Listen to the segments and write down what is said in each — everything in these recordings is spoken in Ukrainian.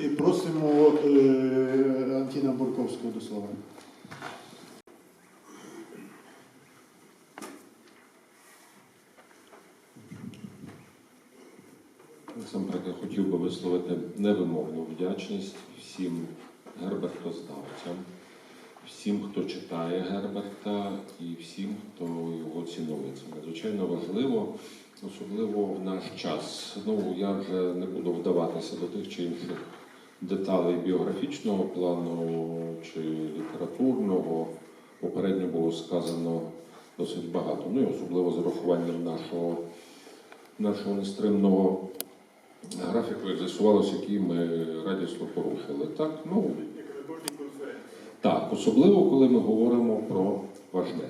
І просимо е, Антіна Бурковського до слова. Насамперед я хотів би висловити невимовну вдячність всім гербертознавцям, всім, хто читає Герберта, і всім, хто його цінує. Це надзвичайно важливо, особливо в наш час. Ну, я вже не буду вдаватися до тих чи інших деталей біографічного плану чи літературного. Попередньо було сказано досить багато. Ну і особливо з урахуванням нашого, нашого нестримного графіку, як з'ясувалося, який ми радісно порушили. Так, ну, так, особливо коли ми говоримо про важне.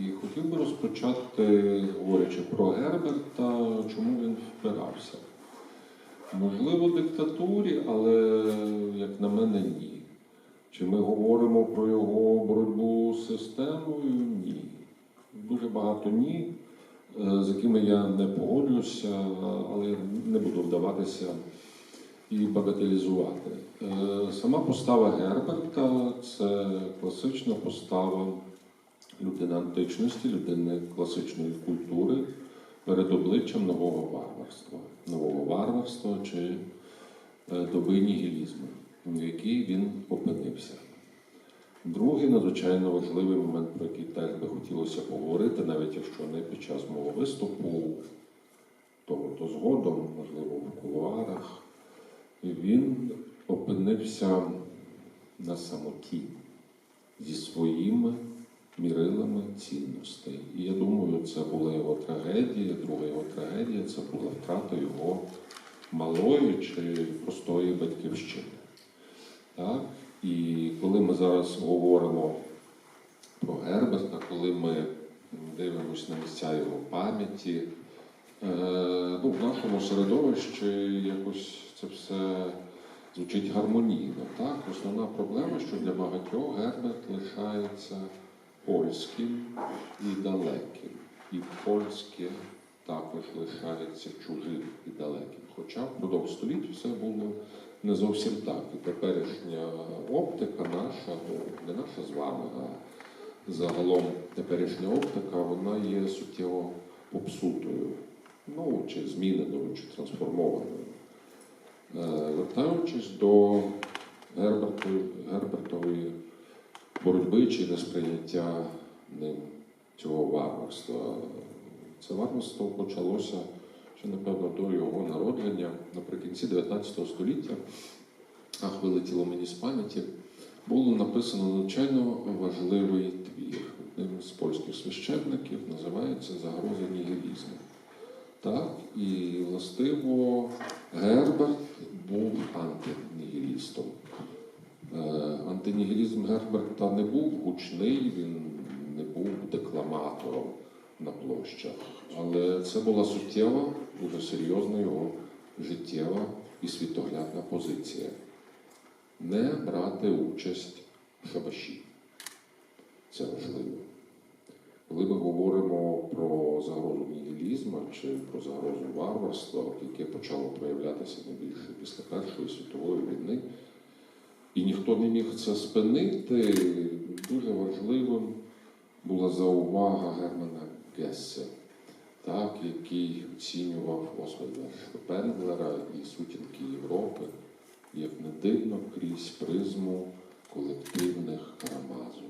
І хотів би розпочати, говорячи про Герберта, чому він впирався. Можливо, диктатурі, але, як на мене, ні. Чи ми говоримо про його боротьбу з системою? Ні. Дуже багато ні, е, з якими я не погоджуюся, але не буду вдаватися і багателізувати. Е, Сама постава Герберта це класична постава людини античності, людини класичної культури перед обличчям нового варварства, нового варварства чи е, доби нігілізму, в якій він опинився. Другий надзвичайно важливий момент, про який теж би хотілося поговорити, навіть якщо не під час мого виступу, то, то згодом, можливо, в кулуарах, він опинився на самоті зі своїми мірилами цінностей. І я думаю, це була його трагедія. Друга його трагедія це була втрата його малої чи простої батьківщини. Так? І коли ми зараз говоримо про Герберта, коли ми дивимося на місця його пам'яті, е, ну, в нашому середовищі якось це все звучить гармонійно. Так? Основна проблема, що для багатьох Герберт лишається польським і далеким. І польське також лишається чужим і далеким. Хоча впродовж століть все було не зовсім так. І теперішня оптика наша, ну, не наша з вами, а загалом теперішня оптика, вона є суттєво попсутою, ну, чи зміненою, чи трансформованою. Е, Вертаючись до Гербертової, боротьби чи несприйняття ним цього варварства. Це варварство почалося ще, напевно, до його народження наприкінці 19 століття, ах, вилетіло мені з пам'яті, було написано надзвичайно важливий твір. Одним з польських священників називається Загроза нігілізму. Так, і властиво Герберт був антинігілістом. Антинігілізм Герберта не був гучний, він не був декламатором на площах. Але це була суттєва, дуже серйозна його життєва і світоглядна позиція. Не брати участь в шабаші. Це важливо. Коли ми говоримо про загрозу нігілізму чи про загрозу варварства, яке почало проявлятися найбільше після Першої світової війни, і ніхто не міг це спинити, дуже важливим була заувага Германа Гессе, так, який оцінював Освальда Шпенглера і сутінки Європи, як не дивно крізь призму колективних Карамазових.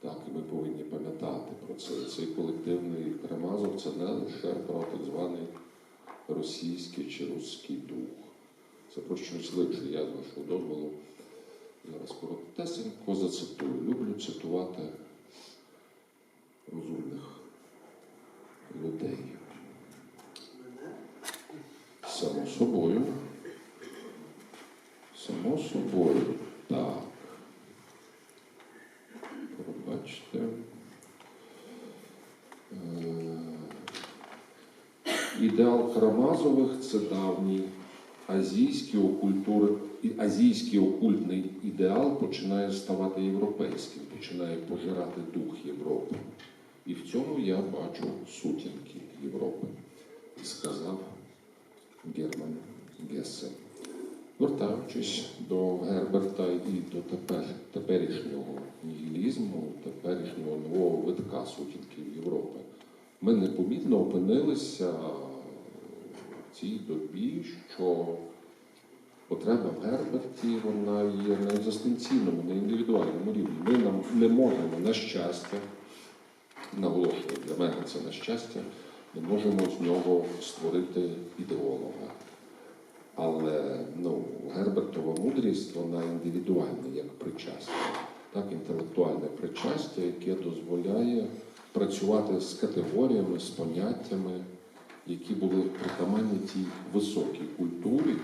Так, і ми повинні пам'ятати про це. Цей колективний Карамазов це не лише про так званий російський чи русський дух. Щось лише. Я з вашого дозволу зараз коротесенько зацитую. Люблю цитувати розумних людей. Само собою. Само собою, так. Пробачте. Е, Ідеал Карамазових це давній азійський окультур, і азійський окультний ідеал починає ставати європейським, починає пожирати дух Європи. І в цьому я бачу сутінки Європи, сказав Герман Гессе. Вертаючись до Герберта і до тепер, теперішнього нігілізму, теперішнього нового витка сутінків Європи, ми непомітно опинилися цій добі, що потреба в Герберті вона є на екзистенційному, на індивідуальному рівні. Ми нам не можемо, на щастя, наголошую, для мене це на щастя, не можемо з нього створити ідеолога. Але ну, Гербертова мудрість вона індивідуальна як причастя, так, інтелектуальне причастя, яке дозволяє працювати з категоріями, з поняттями, які були притаманні тій високій культурі,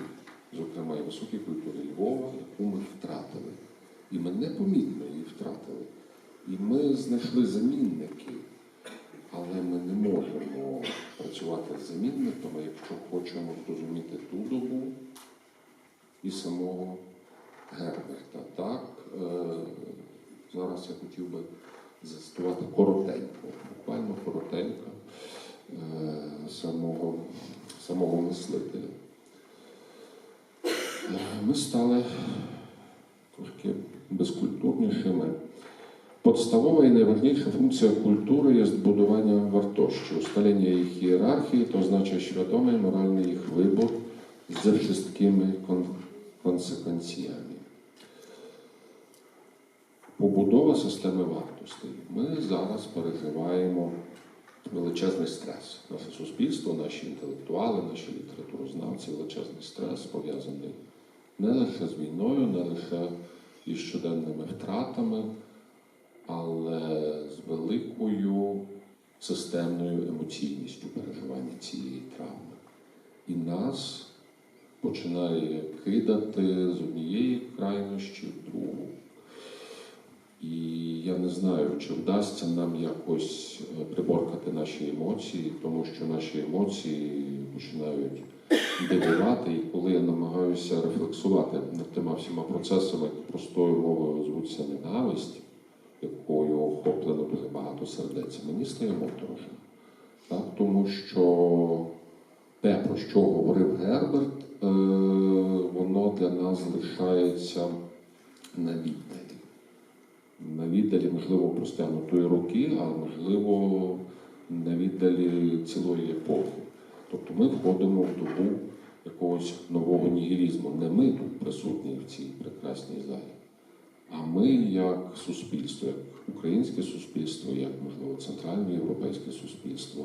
зокрема і високій культурі Львова, яку ми втратили. І ми непомітно її втратили. І ми знайшли замінники, але ми не можемо працювати з замінниками, якщо хочемо зрозуміти ту добу і самого Герберта. Так, е, зараз я хотів би зацитувати коротенько, буквально коротенько самого, мислителя. Е, Ми стали трошки безкультурнішими. I najważniejsza funkcja kultury jest budowanie wartości, ustalenie ich hierarchii, to oznacza świadomy, moralny ich wybór ze wszystkimi kon- konsekwencjami. Побудова системи вартостей. Ми зараз переживаємо величезний стрес. Наше суспільство, наші інтелектуали, наші літературознавці, величезний стрес пов'язаний не лише з війною, не лише із щоденними втратами, але з великою системною емоційністю переживання цієї травми. І нас починає кидати з однієї крайнощі в другу. І я не знаю, чи вдасться нам якось е, приборкати наші емоції, тому що наші емоції починають дивувати, і коли я намагаюся рефлексувати над тими всіма процесами, простою мовою звуться ненависть, якою охоплено дуже багато сердець, мені стає моторошно. Так? Тому що те, про що говорив Герберт, е, воно для нас залишається на віддалі. На віддалі, можливо, простягнутої руки, а можливо, на віддалі цілої епохи. Тобто ми входимо в добу якогось нового нігілізму. Не ми тут присутні в цій прекрасній залі, а ми як суспільство, як українське суспільство, як, можливо, центральне європейське суспільство.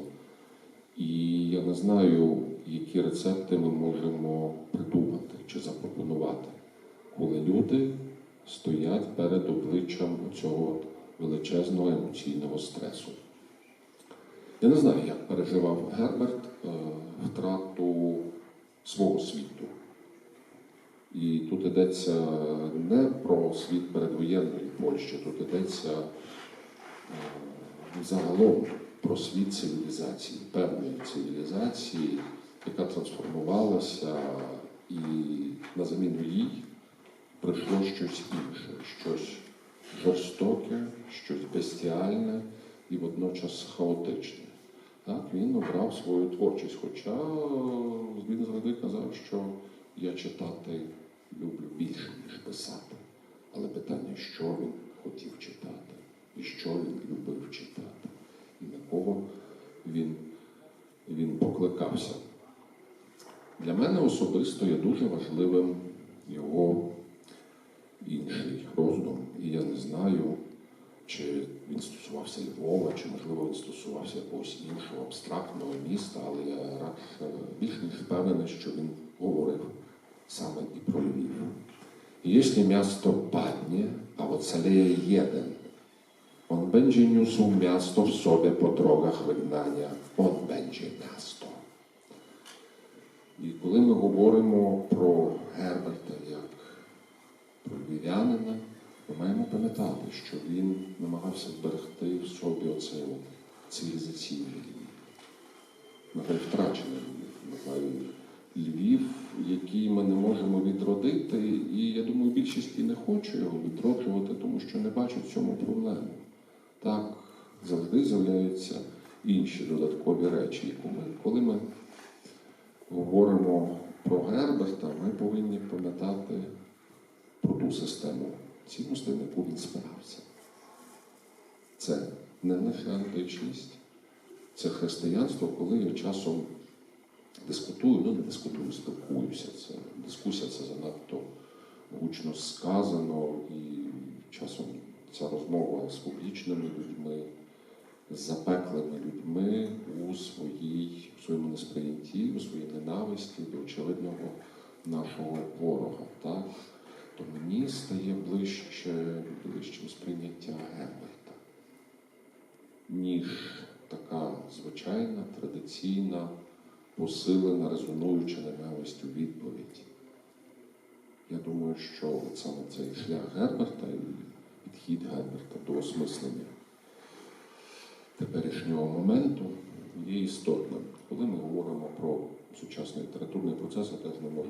І я не знаю, які рецепти ми можемо придумати чи запропонувати, коли люди стоять перед обличчям цього величезного емоційного стресу. Я не знаю, як переживав Герберт е, втрату свого світу. І тут йдеться не про світ передвоєнної Польщі, тут йдеться е, загалом про світ цивілізації, певної цивілізації, яка трансформувалася, і на заміну їй прийшло щось інше, щось жорстоке, щось бестіальне і водночас хаотичне. Так, він обрав свою творчість, хоча він завжди казав, що я читати люблю більше, ніж писати. Але питання, що він хотів читати, і що він любив читати, і на кого він, він покликався. Для мене особисто є дуже важливим його інший роздум, і я не знаю, чи він стосувався Львова, чи можливо він стосувався якогось іншого абстрактного міста, але я радше більш ніж впевнений, що він говорив саме і про Львів. Jeśli miasto padnie, a ocaleje jeden, on będzie niósł miasto w sobie po drogach wygnania, on będzie miasto. І коли ми говоримо про Герберта як про львів'янина, ми маємо пам'ятати, що він намагався зберегти в собі оцей цивілізаційний Львів. Нехай втрачений Львів, нехай Львів, який ми не можемо відродити, і я думаю, більшість і не хоче його відроджувати, тому що не бачить в цьому проблеми. Так завжди з'являються інші додаткові речі, коли ми говоримо про Герберта, ми повинні пам'ятати. цінностей, на яку він спирався. Це не лише античність, це християнство, коли я часом дискутую, ну не дискутую, спілкуюся. Це дискусія це занадто гучно сказано, і часом ця розмова з публічними людьми, з запеклими людьми у своїй, у своєму несприйнятті, у своїй ненависті до очевидного нашого ворога. Так? То мені стає ближче, ближчим сприйняття Герберта, ніж така звичайна, традиційна, посилена, резонуюча ненависть у відповідь. Я думаю, що саме цей шлях Герберта і підхід Герберта до осмислення теперішнього моменту є істотним. Коли ми говоримо про сучасний літературний процес, я теж не можу,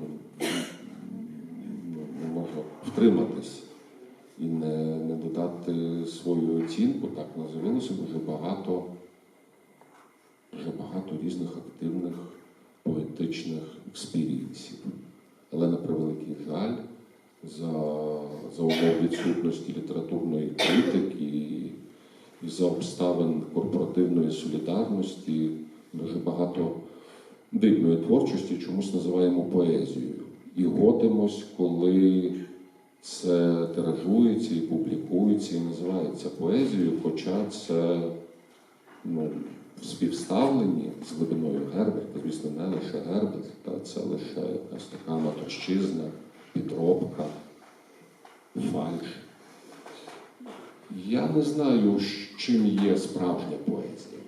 ну, втриматись і не, не додати свою оцінку. Так з'явилося дуже багато, дуже багато різних активних поетичних експірієнсів. Але на превеликий жаль, за, за умов відсутності літературної критики і за обставин корпоративної солідарності дуже багато дивної творчості чомусь називаємо поезією. І годимось, коли це тиражується і публікується, і називається поезією, хоча це ну, в з глибиною Герберта, звісно, не лише Герберт, та це лише якась така матощизна, підробка, фальш. Я не знаю, чим є справжня поезія.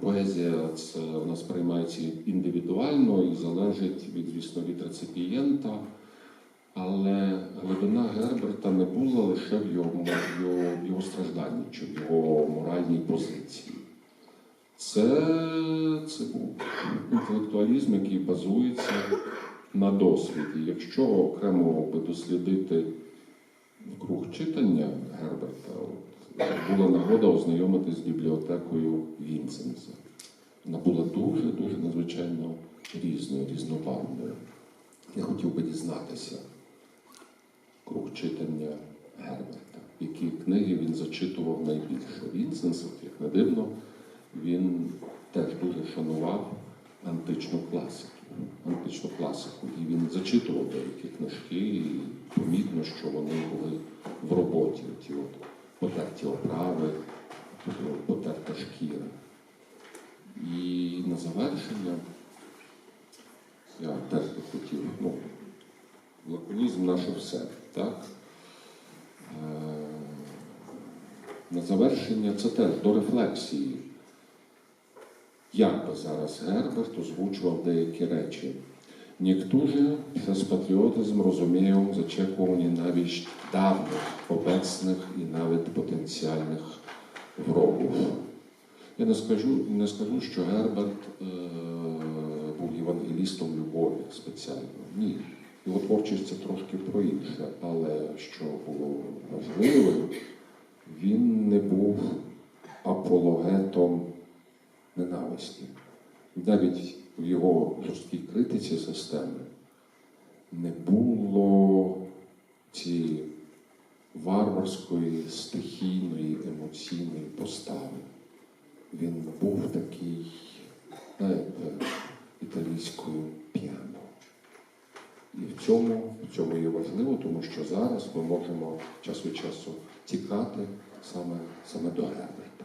Поезія це у нас приймається індивідуально і залежить від, звісно, від реципієнта. Але глибина Герберта не була лише в його, його, його стражданні чи в його моральній позиції. Це, це був інтелектуалізм, який базується на досвіді. Якщо окремо би дослідити круг читання Герберта, от, була нагода ознайомитись з бібліотекою Вінсенса. Вона була дуже-дуже надзвичайно різною, різнобарвною. Я хотів би дізнатися читання Герберта, які книги він зачитував найбільше. Вінсенсов, як не дивно, він теж дуже шанував античну класику. Античну класику. І він зачитував деякі книжки, і помітно, що вони були в роботі. Ті от потерті оправи, потерта шкіра. І на завершення я теж би хотів, ну, лаконізм наше все, так? Е, На завершення це теж до рефлексії. Як би зараз Герберт озвучував деякі речі. Niektórzy przez patriotyzm rozumieją zaczekiwanie навіть dawnych, obecnych і навіть потенціальних wrogów. Я не скажу, не скажу, що Герберт е, був євангелістом любові спеціально. Ні. Його творчість це трошки про інше, але що було важливим, він не був апологетом ненависті. Навіть в його жорсткій критиці системи не було цієї варварської, стихійної, емоційної постави. Він був такий, знаєте, італійською п'яно. І в цьому, в цьому є важливо, тому що зараз ми можемо час від часу тікати саме, саме до Герберта.